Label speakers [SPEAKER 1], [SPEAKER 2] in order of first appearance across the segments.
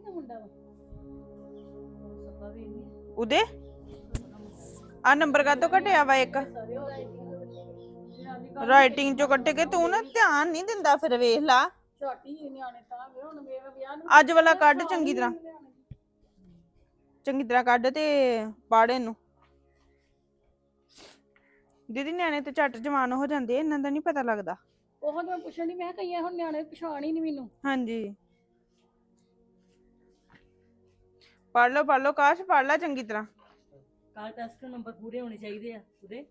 [SPEAKER 1] ਕਿਤੇ ਮੁੰਡਾ ਵਾ? ਸੱਪਾ ਵੀ ਨਹੀਂ
[SPEAKER 2] ਉਹਦੇ? ਆ ਨੰਬਰ ਕਾਤੋਂ ਘਟਿਆ ਵਾ ਇੱਕ?
[SPEAKER 1] ਸਾਰੇ ਹੋ ਰਾਈਟਿੰਗ
[SPEAKER 2] ਚੋਂ ਕੱਟ ਕੇ ਤੂੰ ਨਾ ਧਿਆਨ ਨਹੀਂ ਦਿੰਦਾ ਫਿਰ ਵੇਖ ਲਾ।
[SPEAKER 1] ਛੋਟੀ ਹੀ ਨਿਆਣੇ ਤਾਂ ਵੇ ਹੁਣ ਵੇ ਵਿਆਹ ਨੂੰ
[SPEAKER 2] ਅੱਜ ਵਾਲਾ ਕੱਢ ਚੰਗੀ ਤਰ੍ਹਾਂ। ਚੰਗੀ ਤਰ੍ਹਾਂ ਕੱਢ ਤੇ ਪਾੜੇ ਨੂੰ। ਦੀਦੀ ਨਿਆਣੇ ਤੇ ਝੱਟ ਜਵਾਨ ਹੋ ਜਾਂਦੇ ਆ, ਇਹਨਾਂ ਦਾ ਨਹੀਂ ਪਤਾ ਲੱਗਦਾ।
[SPEAKER 1] ਉਹ ਤਾਂ ਮੈਂ ਪੁੱਛਣ ਦੀ ਮੈਂ ਕਿਹਾ ਕਈਆਂ ਹੁਣ ਨਿਆਣੇ ਪਛਾਣ ਹੀ ਨਹੀਂ ਮੈਨੂੰ।
[SPEAKER 2] ਹਾਂਜੀ। ਪੜ ਲਓ ਪੜ ਲਓ ਕਾਸ਼ ਪੜ ਲੈ ਚੰਗੀ ਤਰ੍ਹਾਂ।
[SPEAKER 1] ਕਾਲ ਟੈਸਟ ਨੰਬਰ ਪੂਰੇ ਹੋਣੇ ਚਾਹੀਦੇ ਆ ਉਹਦੇ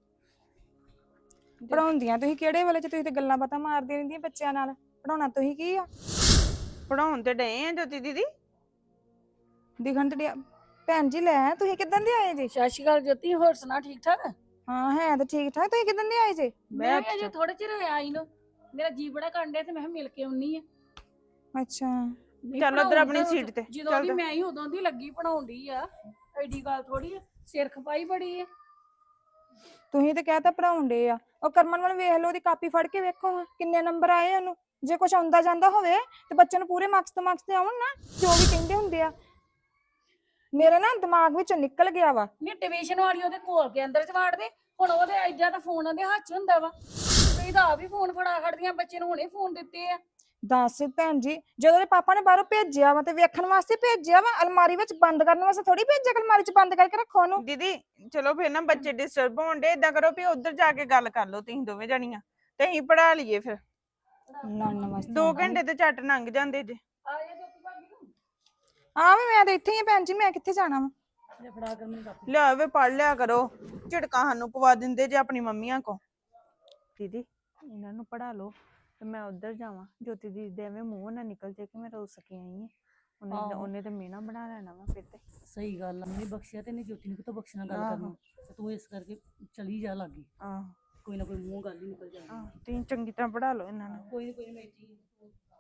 [SPEAKER 3] ਪੜਾਉਂਦੀਆਂ ਤੁਸੀਂ ਕਿਹੜੇ ਵੇਲੇ ਚ? ਤੁਸੀਂ ਤੇ ਗੱਲਾਂ ਬਾਤਾਂ ਮਾਰਦੀਆਂ ਰਹਿੰਦੀਆਂ ਬੱਚਿਆਂ ਨਾਲ। ਪੜਾਉਣਾ ਤੁਸੀਂ ਕੀ ਆ?
[SPEAKER 2] ਪੜਾਉਣ ਤੇ ਡਏ ਆ ਜੋਤੀ ਦੀਦੀ।
[SPEAKER 3] ਦਿਖਣ ਤੇ ਡਿਆ- ਭੈਣ ਜੀ ਲੈ ਤੁਸੀਂ ਕਿਦਾਂ ਦੇ ਆਏ ਜੀ?
[SPEAKER 1] ਸਤਿ ਸ਼੍ਰੀ ਅਕਾਲ ਜੋਤੀ ਹੋਰ ਸੁਣਾ ਠੀਕ ਠਾਕ?
[SPEAKER 3] ਹਾਂ ਹੈ ਤਾਂ ਠੀਕ ਠਾਕ। ਤੁਸੀਂ ਕਿਦਾਂ ਦੇ ਆਏ ਜੀ?
[SPEAKER 1] ਮੈਂ ਵੀ ਅਜੇ ਥੋੜੇ ਚਿਰ ਹੋਇਆ ਆਈ ਨੂੰ। ਮੇਰਾ ਜੀ ਬੜਾ ਕੰਡੇ ਤੇ ਮੈਂ ਕਿਹਾ ਮਿਲ ਕੇ ਆਉਣੀ ਆ।
[SPEAKER 3] ਅੱਛਾ।
[SPEAKER 1] ਨਹੀਂ
[SPEAKER 2] ਚੱਲ ਉੱਧਰ ਆਪਣੀ ਸੀਟ ਤੇ
[SPEAKER 1] ਜਦੋਂ ਦੀ। ਮੈਂ ਹੀ ਉਦੋਂ ਦੀ ਲੱਗੀ ਪੜਾਉਣ ਦੀ ਆ ਐਡੀ ਗੱਲ ਥੋੜੀ ਆ ਸਿਰ ਖਪਾਈ ਬੜੀ ਆ।
[SPEAKER 3] ਤੁਸੀਂ ਤੇ ਕਹਿਤਾ ਦੇ ਆ। ਉਹ ਕਰਮਨ ਵੱਲ ਵੇਖ ਲਓ ਉਹਦੀ ਕਾਪੀ ਫੜ ਕੇ ਵੇਖੋ ਹਾਂ, ਕਿੰਨੇ ਨੰਬਰ ਆਏ ਉਹਨੂੰ। ਜੇ ਕੁਝ ਆਉਂਦਾ ਜਾਂਦਾ ਹੋਵੇ ਤੇ ਬੱਚੇ ਨੂੰ ਪੂਰੇ ਮਾਰਕਸ ਤੋਂ ਮਾਰਕਸ ਤੇ ਆਉਣ ਨਾ ਜੋ ਵੀ ਕਹਿੰਦੇ ਹੁੰਦੇ ਆ। ਮੇਰੇ ਨਾ ਦਿਮਾਗ ਵਿੱਚੋਂ ਨਿਕਲ ਗਿਆ ਵਾ।
[SPEAKER 1] ਨਹੀਂ ਟਿਊਸ਼ਨ ਵਾਲੀ ਉਹਦੇ ਕੋਲ ਕੇ ਅੰਦਰ ਚ ਵਾੜਦੇ ਹੁਣ ਉਹਦੇ ਐਡਾ ਤਾਂ ਫੋਨ ਉਹਦੇ ਹੱਥ 'ਚ ਹੁੰਦਾ ਵਾ। ਤੁਸੀਂ ਤਾਂ ਆਪ ਹੀ ਫੋਨ ਫੜਾ ਖੜਦੀਆਂ ਬੱਚੇ ਨੂੰ ਹੁਣੇ ਫੋਨ ਦਿੱਤੇ ਆ।
[SPEAKER 3] ਦੱਸ ਭੈਣ ਜੀ ਜਦੋਂ ਦੇ ਪਾਪਾ ਨੇ ਬਾਹਰੋਂ ਭੇਜਿਆ ਵਾ ਤੇ ਵੇਖਣ ਵਾਸਤੇ ਭੇਜਿਆ ਵਾ ਅਲਮਾਰੀ ਵਿੱਚ ਬੰਦ ਕਰਨ ਵਾਸਤੇ ਥੋੜੀ ਭੇਜਿਆ ਕਿ ਅਲਮਾਰੀ 'ਚ ਬੰਦ ਕਰਕੇ ਰੱਖੋ ਉਹਨੂੰ?
[SPEAKER 2] ਦੀਦੀ ਚਲੋ ਫਿਰ ਨਾ ਬੱਚੇ ਡਿਸਟਰਬ ਹੋਣ ਦੇ ਇਦਾਂ ਕਰੋ ਵੀ ਉੱਧਰ ਜਾ ਕੇ ਗੱਲ ਕਰ ਲਓ ਤੁਸੀਂ ਦੋਵੇਂ ਜਣੀਆਂ ਤੇ ਅਸੀਂ ਪੜਾ ਲਈਏ ਫਿਰ।
[SPEAKER 3] ਲੜਨ ਵਾਸਤੇ
[SPEAKER 2] 2
[SPEAKER 3] ਆਉਂਦਾ ਨੀ।
[SPEAKER 2] ਘੰਟੇ ਤੇ ਝੱਟ ਲੰਘ ਜਾਂਦੇ ਜੇ।
[SPEAKER 1] ਆ ਜਾ ਜੋਤੀ ਭਾਬੀ ਨੂੰ
[SPEAKER 3] ਹਾਂ ਵੀ ਮੈਂ ਤਾਂ ਇੱਥੇ ਹੀ ਆ ਭੈਣ ਜੀ ਮੈਂ ਕਿੱਥੇ ਜਾਣਾ ਵਾ?
[SPEAKER 2] ਲਿਆ ਵੇ ਪੜ ਲਿਆ ਕਰੋ ਝਟਕਾ ਸਾਨੂੰ ਪਵਾ ਦਿੰਦੇ ਜੇ ਆਪਣੀ ਮੰਮੀਆਂ ਕੋ ਦੀਦੀ ਇਹਨਾਂ ਨੂੰ ਪੜਾ ਲਓ। ਤੇ ਮੈਂ ਉੱਧਰ ਜਾਵਾਂ ਜੋਤੀ ਦੀਦੀ ਦੇ ਐਵੇਂ ਮੂੰਹ ਨਾ ਨਿਕਲ ਜੇ ਕਿ ਮੈਂ ਰੋ ਸਕੀ ਆਈ ਹਾਂ ਉਹਨੇ
[SPEAKER 1] ਆਹੋ।
[SPEAKER 2] ਉਹਨੇ ਤੇ ਮੇਨਾ ਬਣਾ ਲੈਣਾ ਵਾ ਫਿਰ ਤੇ
[SPEAKER 1] ਸਹੀ ਗੱਲ ਆ ਨਹੀਂ ਬਖਸ਼ਿਆ ਤੇ ਨਹੀਂ ਜੋਤੀ ਨੂੰ ਕਿਤੋਂ ਬਖਸ਼ਣਾ ਗੱਲ
[SPEAKER 2] ਆਹੋ।
[SPEAKER 1] ਕਰਨਾ ਤੇ ਤੂੰ ਇਸ ਕਰਕੇ ਚਲੀ ਜਾ ਲਾਗੀ
[SPEAKER 2] ਆਹ
[SPEAKER 1] ਕੋਈ ਨਾ ਕੋਈ ਮੂੰਹ ਗੱਲ ਹੀ ਨਿਕਲ ਜਾਣੀ
[SPEAKER 2] ਆਹ ਤੁਸੀਂ ਚੰਗੀ ਤਰ੍ਹਾਂ ਪੜਾ ਲਓ ਇਹਨਾਂ ਨੂੰ
[SPEAKER 1] ਕੋਈ ਨੀ ਕੋਈ ਨੀ ਮੈਂ ਇੱਥੇ ਹੀ ਆ।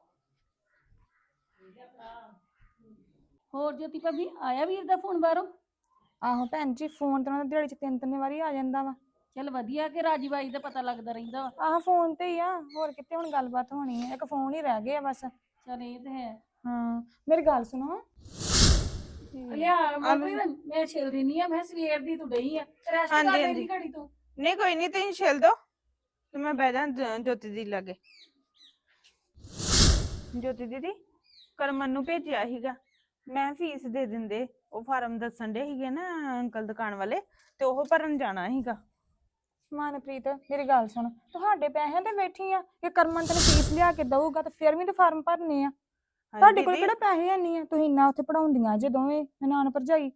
[SPEAKER 1] ਹੋਰ ਜੋਤੀ ਭਾਬੀ ਆਇਆ ਵੀਰ ਦਾ ਫੋਨ ਬਾਹਰੋਂ
[SPEAKER 3] ਆਹੋ ਭੈਣ ਜੀ ਫੋਨ ਤਾਂ ਉਹਨਾਂ ਦਾ ਦਿਹਾੜੀ 'ਚ ਤਿੰਨ ਤਿੰਨ ਵਾਰੀ ਆ ਜਾਂਦਾ ਵਾ
[SPEAKER 1] ਚੱਲ ਵਧੀਆ ਕਿ ਰਾਜੀ ਬਾਈ ਦਾ ਪਤਾ ਲੱਗਦਾ ਰਹਿੰਦਾ ਵਾ।
[SPEAKER 3] ਆਹ ਫੋਨ ਤੇ ਹੀ ਆ ਹੋਰ ਕਿਤੇ ਹੁਣ ਗੱਲਬਾਤ ਹੋਣੀ ਹੈ ਇੱਕ ਫੋਨ ਹੀ ਰਹਿ ਗਿਆ ਬਸ।
[SPEAKER 1] ਚੱਲ ਇਹ ਤੇ ਹੈ।
[SPEAKER 3] ਹਾਂ ਮੇਰੀ ਗੱਲ ਸੁਣੋ।
[SPEAKER 1] ਲਿਆ ਮੰਮੀ ਮੈਂ ਮੈਂ ਛਿਲ ਦਿੰਨੀ ਆ ਮੈਂ ਸਵੇਰ ਦੀ ਤੂੰ ਡਈ ਆ। ਰੈਸਟ
[SPEAKER 2] ਹਾਂਜੀ,
[SPEAKER 1] ਕਰ
[SPEAKER 2] ਹਾਂਜੀ।
[SPEAKER 1] ਲੈਂਦੀ ਘੜੀ ਤੂੰ।
[SPEAKER 2] ਨਹੀਂ ਕੋਈ ਨਹੀਂ ਤੁਸੀਂ ਛਿਲ ਦੋ ਤੇ ਮੈਂ ਬਹਿ ਜ- ਜੋਤੀ ਦੀ ਲਾਗੇ। ਜੋਤੀ ਦੀਦੀ ਕਰਮਨ ਨੂੰ ਭੇਜਿਆ ਸੀਗਾ। ਮੈਂ ਫੀਸ ਦੇ ਦਿੰਦੇ ਉਹ ਫਾਰਮ ਦੱਸਣ ਦੇ ਸੀਗੇ ਨਾ ਅੰਕਲ ਦੁਕਾਨ ਵਾਲੇ ਤੇ ਉਹ ਭਰਨ ਜਾਣਾ ਸੀਗਾ।
[SPEAKER 3] ਮਨਪ੍ਰੀਤ ਮੇਰੀ ਗੱਲ ਸੁਣ। ਤੁਹਾਡੇ ਪੈਸਿਆਂ ਤੇ ਬੈਠੀ ਆ। ਕਿ ਕਰਮਨ ਤੈਨੂੰ ਫੀਸ ਲਿਆ ਕੇ ਦਊਗਾ ਤੇ ਫਿਰ ਵੀ ਤੇ ਫਾਰਮ ਭਰਨੇ ਆ। ਤੁਹਾਡੇ ਕੋਲ। ਕਿਹੜਾ ਪੈਸੇ ਨਹੀਂ ਆ? ਤੁਸੀਂ ਇੰਨਾ ਉੱਥੇ ਪੜਾਉਂਦੀਆਂ ਜੇ ਦੋਵੇਂ ਨਨਾਣ ਭਰਜਾਈ।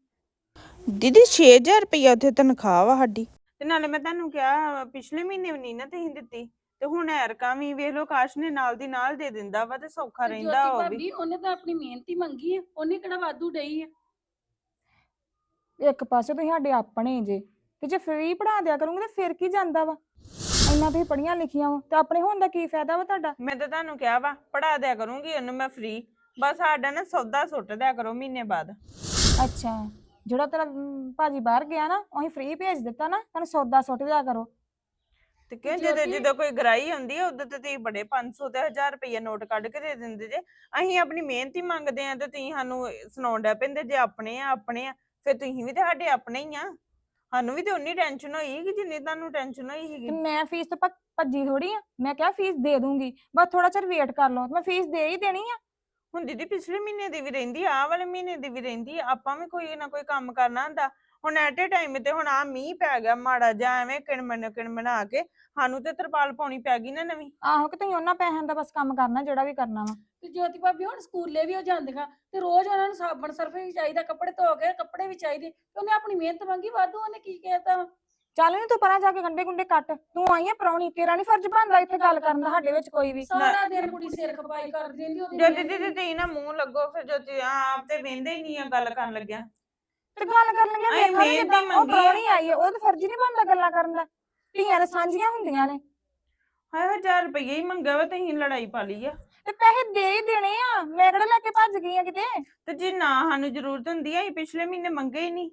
[SPEAKER 2] ਦੀਦੀ 6000 ਰੁਪਇਆ ਉੱਥੇ ਤਨਖਾਹ ਵਾ ਸਾਡੀ। ਤੇ ਨਾਲੇ ਮੈਂ ਤੁਹਾਨੂੰ ਕਿਹਾ ਪਿਛਲੇ ਮਹੀਨੇ ਵੀ ਨਹੀਂ ਨਾ ਤੁਸੀਂ ਦਿੱਤੀ। ਤੇ ਹੁਣ ਐਰਕਾਂ ਵੀ ਵੇਖ ਲਓ ਕਾਸ਼ ਨੇ ਨਾਲ ਦੀ ਨਾਲ ਦੇ ਦਿੰਦਾ ਵਾ ਤੇ ਸੌਖਾ
[SPEAKER 1] ਤੇ
[SPEAKER 2] ਰਹਿੰਦਾ
[SPEAKER 1] ਜੋਤੀ
[SPEAKER 2] ਉਹ ਵੀ।
[SPEAKER 1] ਭਾਬੀ ਉਹਨੇ ਤਾਂ ਆਪਣੀ ਮਿਹਨਤ ਹੀ ਮੰਗੀ ਆ। ਉਹਨੇ ਕਿਹੜਾ ਵਾਧੂ ਡਈ ਆ?
[SPEAKER 3] ਇੱਕ ਪਾਸੇ ਤੁਸੀਂ ਸਾਡੇ ਆਪਣੇ ਜੇ। ਤੇ ਜੇ ਫ੍ਰੀ ਪੜਾ ਦਿਆ ਕਰੋਗੇ ਤੇ ਫਿਰ ਕੀ ਜਾਂਦਾ ਵਾ? ਇੰਨਾ ਤੁਸੀਂ ਪੜੀਆਂ ਲਿਖੀਆਂ ਵਾ ਤੇ ਆਪਣੇ ਹੋਣ ਦਾ ਕੀ ਫਾਇਦਾ ਵਾ ਤੁਹਾਡਾ?
[SPEAKER 2] ਮੈਂ ਤਾਂ ਤੁਹਾਨੂੰ ਕਿਹਾ ਵਾ ਪੜਾ ਦਿਆ ਕਰੂੰਗੀ ਉਹਨੂੰ ਮੈਂ ਫ੍ਰੀ ਬਸ ਸਾਡਾ ਨਾ ਸੌਦਾ ਸੁੱਟ ਦਿਆ ਕਰੋ ਮਹੀਨੇ ਬਾਅਦ।
[SPEAKER 3] ਅੱਛਾ ਜਿਹੜਾ ਤੇਰਾ ਅਮ, ਭਾਜੀ ਬਾਹਰ ਗਿਆ ਨਾ ਉਹੀ ਫ੍ਰੀ ਭੇਜ ਦਿੱਤਾ ਨਾ ਤੁਹਾਨੂੰ ਸੌਦਾ ਸੁੱਟ ਦਿਆ ਕਰੋ।
[SPEAKER 2] ਤੇ
[SPEAKER 1] ਜੋਤੀ-
[SPEAKER 2] ਜਦੋਂ ਜਦੋਂ ਕੋਈ ਗਰਾਈ ਹੁੰਦੀ ਹੈ ਉਦੋਂ ਤੇ ਤੁਸੀਂ ਬੜੇ 500 ਤੇ 1000 ਰੁਪਏ ਨੋਟ ਕੱਢ ਕੇ ਦੇ ਦਿੰਦੇ ਜੇ। ਅਸੀਂ ਆਪਣੀ ਮਿਹਨਤ ਹੀ ਮੰਗਦੇ ਆ ਤੇ ਤੁਸੀਂ ਸਾਨੂੰ ਸੁਣਾਉਣ ਡੈ ਪੈਂਦੇ ਜੇ ਆਪਣੇ ਆ ਆਪਣੇ ਆ ਫਿਰ ਤੁਸੀਂ ਵੀ ਤੇ ਸਾਡੇ ਆਪਣੇ ਹੀ ਆ। ਸਾਨੂੰ ਵੀ ਤੇ ਉਨੀ ਟੈਨਸ਼ਨ ਹੋਈ ਕਿ ਜਿੰਨੀ ਤੁਹਾਨੂੰ ਟੈਨਸ਼ਨ ਹੋਈ
[SPEAKER 3] ਤੇ
[SPEAKER 2] ਸੀਗੀ
[SPEAKER 3] ਮੈਂ ਫੀਸ ਤੋਂ ਭੱਜ- ਭੱਜੀ ਥੋੜੀ ਆ। ਮੈਂ ਕਿਹਾ ਫੀਸ ਦੇ ਦੂੰਗੀ। ਬਸ ਥੋੜਾ ਚਿਰ ਵੇਟ ਕਰ ਲਓ। ਮੈਂ ਫੀਸ ਦੇ ਹੀ ਦੇਣੀ ਆ।
[SPEAKER 2] ਹੁਣ ਦੀਦੀ ਪਿਛਲੇ ਮਹੀਨੇ ਦੀ ਵੀ ਰਹਿੰਦੀ ਆ ਆਹ ਵਾਲੇ ਮਹੀਨੇ ਦੀ ਵੀ ਰਹਿੰਦੀ ਆ। ਆਪਾਂ ਵੀ ਕੋਈ ਨਾ ਕੋਈ ਕੰਮ ਕਰਨਾ ਹੁੰਦਾ। ਹੁਣ ਐਟ ਏ ਟਾਈਮ ਤੇ ਹੁਣ ਆ ਮੀਂਹ ਪੈ ਗਿਆ ਮਾੜਾ ਜਿਹਾ ਐਵੇਂ ਕਿਣਮਣ ਕਿਣਮਣ ਕੇ ਸਾਨੂੰ ਤੇ ਤਰਪਾਲ ਪਾਉਣੀ ਪੈ ਗਈ ਨਾ ਨਵੀਂ।
[SPEAKER 3] ਆਹੋ ਕਿ ਤੁਸੀਂ ਉਹਨਾਂ ਪੈਸਿਆਂ ਦਾ ਬਸ ਕੰਮ ਕਰਨਾ ਜਿਹੜਾ ਵੀ ਕਰਨਾ ਵਾ।
[SPEAKER 1] ਤੇ ਜੋਤੀ ਭਾਬੀ ਹੁਣ ਸਕੂਲੇ ਵੀ ਉਹ ਜਾਂਦੀਆਂ ਤੇ ਰੋਜ਼ ਉਹਨਾਂ ਨੂੰ ਸਾਬਣ ਸਰਫ ਵੀ ਚਾਹੀਦਾ ਕੱਪੜੇ ਧੋ ਕੇ ਕੱਪੜੇ ਵੀ ਚਾਹੀਦੇ ਤੇ ਉਹਨੇ ਆਪਣੀ ਮਿਹਨਤ ਮੰਗੀ ਵਾਧੂ ਉਹਨੇ ਕੀ ਕਹਿਤਾ
[SPEAKER 3] ਚੱਲ ਨੀ ਤੂੰ ਪਰਾਂ ਜਾ ਕੇ ਗੰਡੇ ਗੁੰਡੇ ਕੱਟ ਤੂੰ ਆਈ ਆ ਪ੍ਰਾਹੁਣੀ ਤੇਰਾ ਨਹੀਂ ਫਰਜ਼ ਬਣਦਾ ਇੱਥੇ ਗੱਲ ਕਰਨ ਦਾ ਸਾਡੇ ਵਿੱਚ ਕੋਈ ਵੀ।
[SPEAKER 1] ਸਾਰਾ ਦਿਨ ਕੁੜੀ ਸਿਰ ਖਪਾਈ ਕਰਦੀ ਰਹਿੰਦੀ ਉਹਦੀ
[SPEAKER 2] ਜੋਤੀ
[SPEAKER 1] ਮਿਹਨਤ
[SPEAKER 2] ਦੀਦੀ ਤੇ ਨਾ ਮੂੰਹ ਲੱਗੋ ਫਿਰ ਜੋਤੀ ਆਪ ਤੇ ਵੇਂਦੇ ਹੀ ਨਹੀਂ ਆ ਗੱਲ ਕਰਨ ਲੱਗਿਆ।
[SPEAKER 3] ਤੇ ਗੱਲ ਕਰਨ ਲੱਗਿਆ
[SPEAKER 2] ਅਸੀਂ
[SPEAKER 3] ਵੇਖਾਂਗੇ
[SPEAKER 2] ਮਿਹਨਤ ਹੀ
[SPEAKER 3] ਉਹ
[SPEAKER 2] ਮੰਗੀ ਆ।
[SPEAKER 3] ਪ੍ਰਾਹੁਣੀ ਆਈ ਆ ਉਹਦਾ ਤਾਂ ਫਰਜ਼ ਨਹੀਂ ਬਣਦਾ ਗੱਲਾਂ ਕਰਨ ਦਾ। ਧੀਆਂ ਤਾਂ ਸਾਂਝੀਆਂ ਹੁੰਦੀਆਂ ਨੇ।
[SPEAKER 2] ਹਾਏ 1000 ਰੁਪਏ ਹੀ ਮੰਗਿਆ ਵਾ ਤੇ ਅਸੀਂ ਲੜਾਈ ਪਾ ਲਈ ਆ।
[SPEAKER 3] ਤੇ ਪੈਸੇ ਦੇ ਹੀ ਦੇਣੇ ਆ। ਮੈਂ ਕਿਹੜਾ ਲੈ ਕੇ ਭੱਜ ਗਈ ਆ ਕਿਤੇ?
[SPEAKER 2] ਤੇ ਜੇ ਨਾ ਸਾਨੂੰ ਜ਼ਰੂਰਤ ਹੁੰਦੀ ਆ ਅਸੀਂ ਪਿਛਲੇ ਮਹੀਨੇ ਮੰਗੇ ਹੀ ਨਹੀਂ।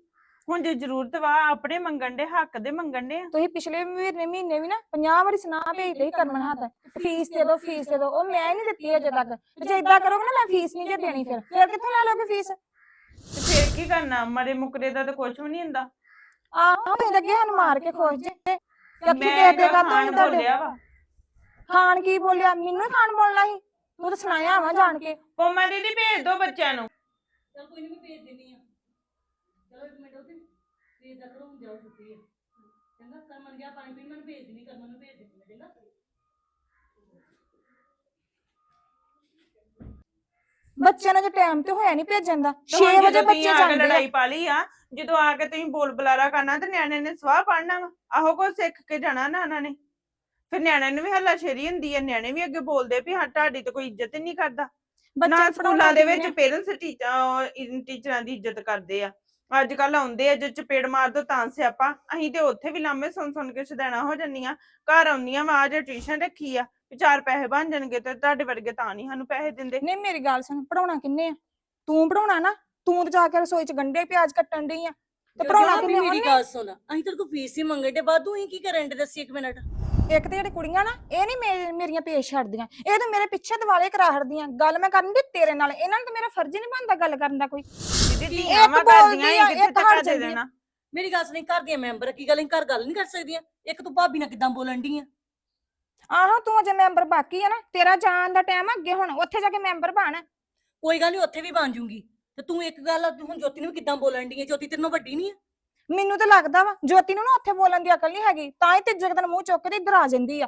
[SPEAKER 2] ਹੁਣ ਜੇ ਜ਼ਰੂਰਤ ਵਾ ਆਪਣੇ ਮੰਗਣ ਦੇ ਹੱਕ ਦੇ ਮੰਗਣ ਦੇ
[SPEAKER 3] ਤੁਸੀਂ ਪਿਛਲੇ ਮਹੀਨੇ ਮਹੀਨੇ ਵੀ ਨਾ 50 ਵਾਰੀ ਸੁਨਾ ਭੇਜਦੇ ਹੀ ਕਰਮਨ ਹੱਥ। ਫੀਸ ਦੇ ਦਿਓ ਫੀਸ ਦੇ ਦਿਓ। ਉਹ ਮੈਂ ਹੀ ਨਹੀਂ ਦਿੱਤੀ ਅਜੇ ਤੱਕ। ਤੇ ਜੇ ਇਦਾਂ ਕਰੋਗੇ ਨਾ ਮੈਂ ਫੀਸ ਨਹੀਂ ਜੇ ਦੇਣੀ ਫਿਰ। ਫਿਰ ਕਿੱਥੋਂ ਲੈ ਲਓਗੇ ਫੀਸ?
[SPEAKER 2] ਤੇ ਕੀ ਕਰਨਾ? ਮਰੇ ਮੁਕਰੇ ਦਾ ਤਾਂ ਕੁਝ ਵੀ ਨਹੀਂ ਹੁੰਦਾ।
[SPEAKER 3] ਆਹੋ ਤੁਸੀਂ ਤਾਂ ਅੱਗੇ ਸਾਨੂੰ ਮਾਰ ਕੇ ਖੁਸ਼ ਜੇ। ਕੱਤੀ
[SPEAKER 2] ਮੈਂ
[SPEAKER 3] ਦੇ ਦੇਗਾ
[SPEAKER 2] ਕਿਹਾ
[SPEAKER 3] ਤੁਹਾਨੂੰ
[SPEAKER 2] ਖਾਣ
[SPEAKER 3] ਤੁਹਾਡੇ
[SPEAKER 2] ਬੋਲਿਆ ਵਾ।
[SPEAKER 3] ਖਾਨ ਕੀ ਬੋਲਿਆ? ਮੈਨੂੰ ਹੀ ਖਾਨ ਬੋਲਣਾ ਸੀ। ਤੂੰ ਤਾਂ ਸੁਣਾਇਆ ਵਾ ਜਾਣ ਕੇ।
[SPEAKER 2] ਪੋਮਾ ਦੀਦੀ ਭੇਜ ਦੋ ਬੱਚਿਆਂ ਨੂੰ।
[SPEAKER 1] ਚਲ ਕੋਈ ਨਹੀਂ ਮੈਂ ਭੇਜ ਦਿੰਦੀ ਆ। ਚਲੋ ਇੱਕ ਮਿੰਟ ਉੱਥੇ ਭੇਜ ਦਾ ਕਰੋ ਹੁਣ ਜਾਓ ਛੁੱਟੀ ਆ। ਚੰਗਾ ਕਰਮਨ ਗਿਆ ਪਾਣੀ ਪੀਣ ਮੈਨੂੰ ਭੇਜ ਦਿੰਦੀ ਕਰਮਨ ਨੂੰ ਭੇਜ ਦਿੰਦੀ ਮੈਂ ਚੰਗਾ।
[SPEAKER 3] ਬੱਚਿਆਂ ਨੂੰ ਜੇ ਟਾਈਮ ਤੇ ਹੋਇਆ ਨਹੀਂ ਭੇਜਣ ਦਾ
[SPEAKER 2] ਤੇ
[SPEAKER 3] 6
[SPEAKER 2] ਹੁਣ
[SPEAKER 3] ਵਜੇ ਬੱਚੇ ਜਾਂਦੇ ਆ।
[SPEAKER 2] ਲੜਾਈ ਪਾ ਲਈ ਆ ਜਦੋਂ ਆ ਕੇ ਤੁਸੀਂ ਬੋਲ ਬੁਲਾਰਾ ਕਰਨਾ ਤੇ ਨਿਆਣੇ ਨੇ ਸਵਾਹ ਪੜਨਾ ਵਾ। ਆਹੋ ਕੋ ਸਿੱਖ ਕੇ ਜਾਣਾ ਨਾ ਉਹਨਾਂ ਨੇ। ਫਿਰ ਨਿਆਣਿਆਂ ਨੂੰ ਵੀ ਹੱਲਾ ਸ਼ੇਰੀ ਹੁੰਦੀ ਹੈ ਨਿਆਣੇ ਵੀ ਅੱਗੇ ਬੋਲਦੇ ਵੀ ਹਾਂ ਤੁਹਾਡੀ ਤਾਂ ਕੋਈ ਇੱਜ਼ਤ ਹੀ ਨਹੀਂ ਕਰਦਾ। ਨਾ
[SPEAKER 3] ਬੱਚੇ
[SPEAKER 2] ਸਕੂਲਾਂ ਦੇ ਵਿੱਚ ਪੇਰੈਂਟਸ ਟੀਚਰਾਂ ਦੀ ਇੱਜ਼ਤ ਕਰਦੇ ਆ। ਅੱਜ ਕੱਲ ਆਉਂਦੇ ਆ ਜੇ ਚਪੇੜ ਮਾਰ ਦੋ ਤਾਂ ਸਿਆਪਾ। ਅਸੀਂ ਤੇ ਉੱਥੇ ਵੀ ਲਾਂਬੇ ਸੁਣ ਸੁਣ ਕੇ ਛਦੈਣਾ ਹੋ ਜੰਨੀਆਂ ਘਰ ਆਉਂਦੀਆਂ ਵਾ ਜੇ ਟਿਊਸ਼ਨ ਰੱਖੀ ਆ। ਵੀ ਚਾਰ ਪੈਸੇ ਬਣ ਜਾਣਗੇ ਤੇ ਤੁਹਾਡੇ ਵਰਗੇ ਤਾਂ ਨਹੀਂ ਸਾਨੂੰ ਪੈਸੇ ਦਿੰਦੇ।
[SPEAKER 3] ਨਹੀਂ ਮੇਰੀ ਗੱਲ ਸੁਣ ਪੜਾਉਣਾ ਕਿੰਨੇ ਆ? ਤੂੰ ਪੜਾਉਣਾ ਨਾ ਤੂੰ ਤੇ ਜਾ ਕੇ ਰਸੋਈ ਚ ਗੰਡੇ ਪਿਆਜ਼ ਕੱਟਣ ਡਈ ਆ। ਤੇ ਪੜਾਉਣਾ ਕਿੰਨੇ
[SPEAKER 4] ਮੇਰੀ ਗੱਲ ਸੁਣ ਅਸੀਂ ਤੇਰੇ ਕੋਲ ਫੀਸ ਹੀ ਮੰਗੇ ਤੇ ਬਾਅਦ ਤੂੰ ਹੀ ਕੀ ਕਰਨ ਦੇ ਦੱਸੀ ਇੱਕ ਮਿੰਟ।
[SPEAKER 3] ਇੱਕ ਤੇ ਜਿਹੜੀ ਕੁੜੀਆਂ ਨਾ ਇਹ ਨਹੀਂ ਮੇਰੀਆਂ ਪੇਸ਼ ਛੱਡਦੀਆਂ ਇਹ ਤਾਂ ਮੇਰੇ ਪਿੱਛੇ ਦਿਵਾਲੇ ਕਰਾ ਹੜਦੀਆਂ ਗੱਲ ਮੈਂ ਕਰਨ ਦੀ ਤੇਰੇ ਨਾਲ ਇਹਨਾਂ ਨੂੰ ਤਾਂ ਮੇਰਾ ਫਰਜ਼ ਨਹੀਂ ਬਣਦਾ ਗੱਲ ਕਰਨ ਦਾ ਕੋਈ।
[SPEAKER 2] ਦੀਦੀ
[SPEAKER 3] ਇੱਕ
[SPEAKER 2] ਧੀਆਂ ਵਾ
[SPEAKER 3] ਬੋਲਦੀ
[SPEAKER 2] ਕਰਦੀਆਂ ਕਿੱਥੇ
[SPEAKER 3] ਹਟ
[SPEAKER 2] ਦੇ। ਦੇਣਾ।
[SPEAKER 4] ਮੇਰੀ ਗੱਲ ਸੁਣੀ ਘਰ ਦੀਆਂ ਮੈਂਬਰ ਕੀ ਗੱਲ ਅਸੀਂ ਘਰ ਗੱਲ ਨਹੀਂ ਕਰ ਸਕਦੀਆਂ? ਇੱਕ ਤੂੰ ਭਾਬੀ ਨਾਲ ਕਿਦਾਂ ਬੋਲਣ ਦੀ ਆ
[SPEAKER 3] ਆਹੋ ਤੂੰ ਅਜੇ ਮੈਂਬਰ ਬਾਕੀ ਆ ਨਾ ਤੇਰਾ ਜਾਣ ਦਾ ਟਾਈਮ ਅੱਗੇ ਹੁਣ ਉੱਥੇ ਜਾ ਕੇ ਮੈਂਬਰ ਬਣ।
[SPEAKER 4] ਕੋਈ ਗੱਲ ਨਹੀਂ ਉੱਥੇ ਵੀ ਬਣ ਜੂਗੀ। ਤੇ ਤੂੰ ਇੱਕ ਗੱਲ ਆ, ਤੂੰ ਹੁਣ ਜੋਤੀ ਨੂੰ ਕਿਦਾਂ ਬੋਲਣ ਦੀ ਆ? ਜੋਤੀ ਤੇਰੇ ਨਾਲੋਂ ਵੱਡੀ ਨਹੀਂ ਆ?
[SPEAKER 3] ਮੈਨੂੰ ਤਾਂ ਲੱਗਦਾ ਵਾ ਜੋਤੀ ਨੂੰ ਨਾ ਉੱਥੇ ਬੋਲਣ ਦੀ ਅਕਲ ਨਹੀਂ ਹੈਗੀ ਤਾਂ ਹੀ ਤੇ ਜਗਦਨ ਮੂੰਹ ਚੁੱਕ ਕੇ ਤੇ ਇੱਧਰ ਆ ਜਾਂਦੀ ਆ।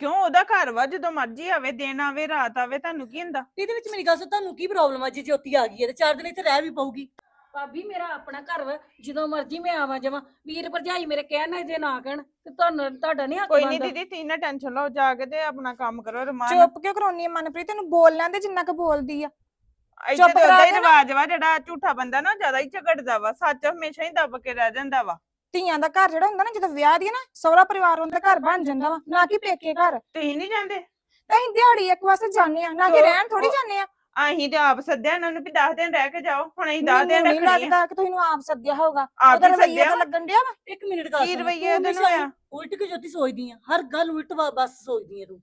[SPEAKER 2] ਕਿਉਂ? ਉਹਦਾ ਘਰ ਵਾ ਜਦੋਂ ਮਰਜ਼ੀ ਆਵੇ ਦਿਨ ਆਵੇ ਰਾਤ ਆਵੇ ਤੁਹਾਨੂੰ ਕੀ ਹੁੰਦਾ?
[SPEAKER 4] ਇਹਦੇ ਵਿੱਚ ਮੇਰੀ ਗੱਲ ਸੁਣ ਤੁਹਾਨੂੰ ਕੀ ਪ੍ਰੋਬਲਮ ਆ? ਜੇ ਜੋਤੀ ਆ ਗਈ ਹੈ ਤੇ ਚਾਰ ਦਿਨ ਇੱਥੇ ਰਹਿ ਵੀ ਪਊਗੀ।
[SPEAKER 1] ਭਾਬੀ ਮੇਰਾ ਆਪਣਾ ਘਰ ਵਾ ਜਦੋਂ ਮਰਜ਼ੀ ਮੈਂ ਆਵਾਂ ਜਾਵਾਂ। ਵੀਰ ਭਰਜਾਈ ਮੇਰੇ ਕਹਿਣ ਨਾ ਜੇ ਨਾ ਕਹਿਣ ਤੇ ਤੁਹਾਨੂੰ ਤੁਹਾਡਾ ਨਹੀਂ ਹੱਕ
[SPEAKER 2] ਕੋਈ ਨਹੀਂ
[SPEAKER 1] ਬਣਦਾ।
[SPEAKER 2] ਦੀਦੀ ਤੁਸੀਂ ਨਾ ਟੈਨਸ਼ਨ ਲਓ ਜਾ ਕੇ ਤੇ ਆਪਣਾ ਕੰਮ ਕਰੋ ਰਮਾਨ।
[SPEAKER 3] ਚੁੱਪ ਕਿਉਂ ਕਰਾਉਣੀ ਆ ਮਨਪ੍ਰੀਤ? ਤੈਨੂੰ ਬੋਲ ਲੈਂਦੇ ਜਿੰਨਾ ਕੁ ਬੋਲਦੀ ਆ।
[SPEAKER 2] ਇੱਥੇ
[SPEAKER 3] ਚੁੱਪ
[SPEAKER 2] ਤੇ ਉਹਦਾ
[SPEAKER 3] ਕਰਾ
[SPEAKER 2] ਹੀ
[SPEAKER 3] ਕੇ ਨਾ-
[SPEAKER 2] ਰਿਵਾਜ ਵਾ ਜਿਹੜਾ ਝੂਠਾ ਬੰਦਾ ਨਾ ਜ਼ਿਆਦਾ ਹੀ ਝਗੜਦਾ ਵਾ ਸੱਚ ਹਮੇਸ਼ਾ ਹੀ ਦੱਬ ਕੇ ਰਹਿ ਜਾਂਦਾ ਵਾ।
[SPEAKER 3] ਧੀਆਂ ਦਾ ਘਰ ਜਿਹੜਾ ਹੁੰਦਾ ਨਾ ਜਦੋਂ ਵਿਆਹ ਦੀ ਆ ਨਾ ਸਹੁਰਾ ਪਰਿਵਾਰ ਉਹਨਾਂ ਦਾ ਘਰ ਬਣ ਜਾਂਦਾ ਵਾ ਨਾ ਕਿ ਪੇਕੇ ਘਰ।
[SPEAKER 2] ਤੁਸੀਂ ਨਹੀਂ ਜਾਂਦੇ?
[SPEAKER 3] ਤਾਂ ਅਸੀਂ ਦਿਹਾੜੀ ਇੱਕ ਵਾਸਤੇ ਜਾਂਦੇ ਆ ਨਾ ਕਿ ਰਹਿਣ ਥੋੜੀ ਜਾਂਦੇ ਆ।
[SPEAKER 2] ਅਸੀਂ ਤੇ ਆਪ ਸੱਦਿਆ ਇਹਨਾਂ ਨੂੰ ਵੀ 10 ਦਿਨ ਰਹਿ ਕੇ ਜਾਓ ਹੁਣ ਅਸੀਂ 10
[SPEAKER 3] ਮੈਨੂੰ
[SPEAKER 2] ਦਿਨ
[SPEAKER 3] ਨਹੀਂ
[SPEAKER 2] ਰੱਖਣੀ ਆ।
[SPEAKER 3] ਲੱਗਦਾ ਕਿ ਤੁਹਾਨੂੰ ਆਪ ਸੱਦਿਆ ਹੋਊਗਾ।
[SPEAKER 2] ਆਪ
[SPEAKER 3] ਉਹਦਾ
[SPEAKER 2] ਹੀ
[SPEAKER 3] ਰਵਈਆ
[SPEAKER 2] ਸੱਦਿਆ
[SPEAKER 3] ਤਾਂ ਲੱਗਣ ਡਿਆ ਵਾ।
[SPEAKER 4] ਇੱਕ ਮਿੰਟ ਗੱਲ
[SPEAKER 2] ਕੀ
[SPEAKER 4] ਸੁਣ
[SPEAKER 2] ਰਵੱਈਆ
[SPEAKER 4] ਤੂੰ
[SPEAKER 2] ਉਹਦਾ
[SPEAKER 4] ਹਮੇਸ਼ਾ
[SPEAKER 2] ਹੋਇਆ?
[SPEAKER 4] ਉਲਟ ਕੇ ਜੋਤੀ ਸੋਚਦੀ ਆ ਹਰ ਗੱਲ ਉਲਟ ਵਾ- ਬਸ ਸੋਚਦੀ ਆ ਤੂੰ।